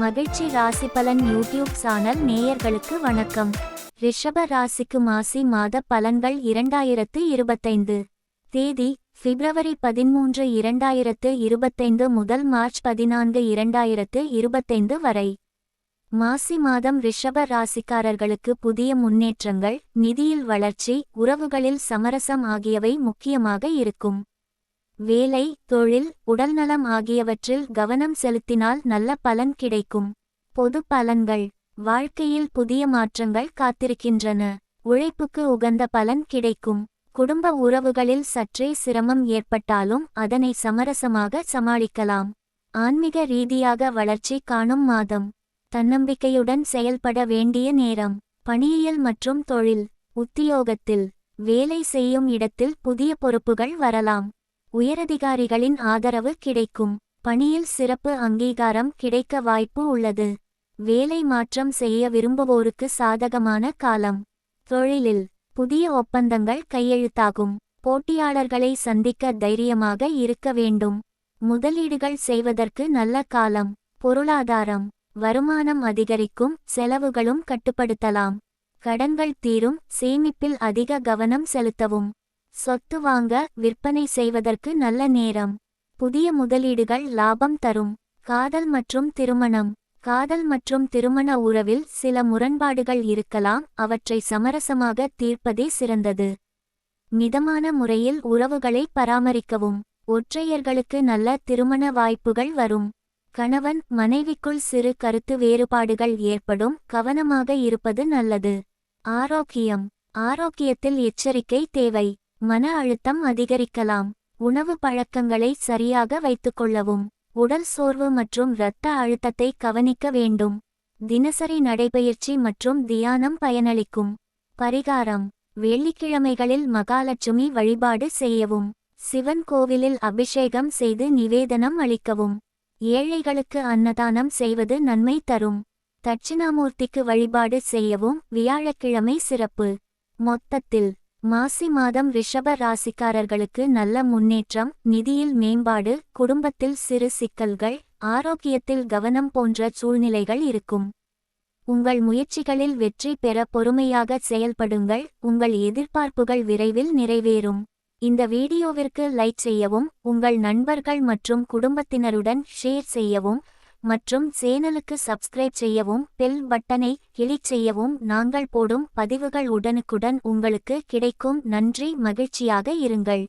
மகிழ்ச்சி ராசி பலன் யூடியூப் சேனல் நேயர்களுக்கு வணக்கம். ரிஷப ராசிக்கு மாசி மாத பலன்கள் இரண்டாயிரத்து இருபத்தைந்து. தேதி பிப்ரவரி பதிமூன்று இரண்டாயிரத்து இருபத்தைந்து முதல் மார்ச் பதினான்கு இரண்டாயிரத்து இருபத்தைந்து வரை. மாசி மாதம் ரிஷப ராசிக்காரர்களுக்கு புதிய முன்னேற்றங்கள் நிதியில் வளர்ச்சி உறவுகளில் சமரசம் ஆகியவை முக்கியமாக இருக்கும். வேலை தொழில் உடல்நலம் ஆகியவற்றில் கவனம் செலுத்தினால் நல்ல பலன் கிடைக்கும். பொது பலன்கள். வாழ்க்கையில் புதிய மாற்றங்கள் காத்திருக்கின்றன. உழைப்புக்கு உகந்த பலன் கிடைக்கும். குடும்ப உறவுகளில் சற்றே சிரமம் ஏற்பட்டாலும் அதனை சமரசமாக சமாளிக்கலாம். ஆன்மீக ரீதியாக வளர்ச்சி காணும் மாதம். தன்னம்பிக்கையுடன் செயல்பட வேண்டிய நேரம். பணியியல் மற்றும் தொழில். உத்தியோகத்தில். வேலை செய்யும் இடத்தில் புதிய பொறுப்புகள் வரலாம். உயரதிகாரிகளின் ஆதரவு கிடைக்கும். பணியில் சிறப்பு அங்கீகாரம் கிடைக்க வாய்ப்பு உள்ளது. வேலை மாற்றம் செய்ய விரும்புவோருக்கு சாதகமான காலம். தொழிலில் புதிய ஒப்பந்தங்கள் கையெழுத்தாகும். போட்டியாளர்களை சந்திக்க தைரியமாக இருக்க வேண்டும். முதலீடுகள் செய்வதற்கு நல்ல காலம். பொருளாதாரம். வருமானம் அதிகரிக்கும். செலவுகளும் கட்டுப்படுத்தலாம். கடன்கள் தீரும். சேமிப்பில் அதிக கவனம் செலுத்தவும். சொத்து வாங்க விற்பனை செய்வதற்கு நல்ல நேரம். புதிய முதலீடுகள் லாபம் தரும். காதல் மற்றும் திருமணம். காதல் மற்றும் திருமண உறவில் சில முரண்பாடுகள் இருக்கலாம். அவற்றை சமரசமாக தீர்ப்பதே சிறந்தது. மிதமான முறையில் உறவுகளை பராமரிக்கவும். ஒற்றையர்களுக்கு நல்ல திருமண வாய்ப்புகள் வரும். கணவன் மனைவிக்குள் சிறு கருத்து வேறுபாடுகள் ஏற்படும். கவனமாக இருப்பது நல்லது. ஆரோக்கியம். ஆரோக்கியத்தில் எச்சரிக்கை தேவை. மன அழுத்தம் அதிகரிக்கலாம். உணவு பழக்கங்களை சரியாக வைத்துக்கொள்ளவும் உடல் சோர்வு மற்றும் இரத்த அழுத்தத்தை கவனிக்க வேண்டும். தினசரி நடைபயிற்சி மற்றும் தியானம் பயனளிக்கும். பரிகாரம். வெள்ளிக்கிழமைகளில் மகாலட்சுமி வழிபாடு செய்யவும். சிவன் கோவிலில் அபிஷேகம் செய்து நிவேதனம் அளிக்கவும். ஏழைகளுக்கு அன்னதானம் செய்வது நன்மை தரும். தட்சிணாமூர்த்திக்கு வழிபாடு செய்யவும். வியாழக்கிழமை சிறப்பு. மொத்தத்தில் மாசி மாதம் ரிஷப ராசிக்காரர்களுக்கு நல்ல முன்னேற்றம் நிதியில் மேம்பாடு குடும்பத்தில் சிறு சிக்கல்கள் ஆரோக்கியத்தில் கவனம் போன்ற சூழ்நிலைகள் இருக்கும். உங்கள் முயற்சிகளில் வெற்றி பெற பொறுமையாக செயல்படுங்கள் உங்கள் எதிர்பார்ப்புகள் விரைவில் நிறைவேறும். இந்த வீடியோவிற்கு லைக் செய்யவும் உங்கள் நண்பர்கள் மற்றும் குடும்பத்தினருடன் ஷேர் செய்யவும் மற்றும் சேனலுக்கு சப்ஸ்கிரைப் செய்யவும் பெல் பட்டனை கிளிக் செய்யவும் நாங்கள் போடும் பதிவுகள் உடனுக்குடன் உங்களுக்கு கிடைக்கும். நன்றி மகிழ்ச்சியாக இருங்கள்.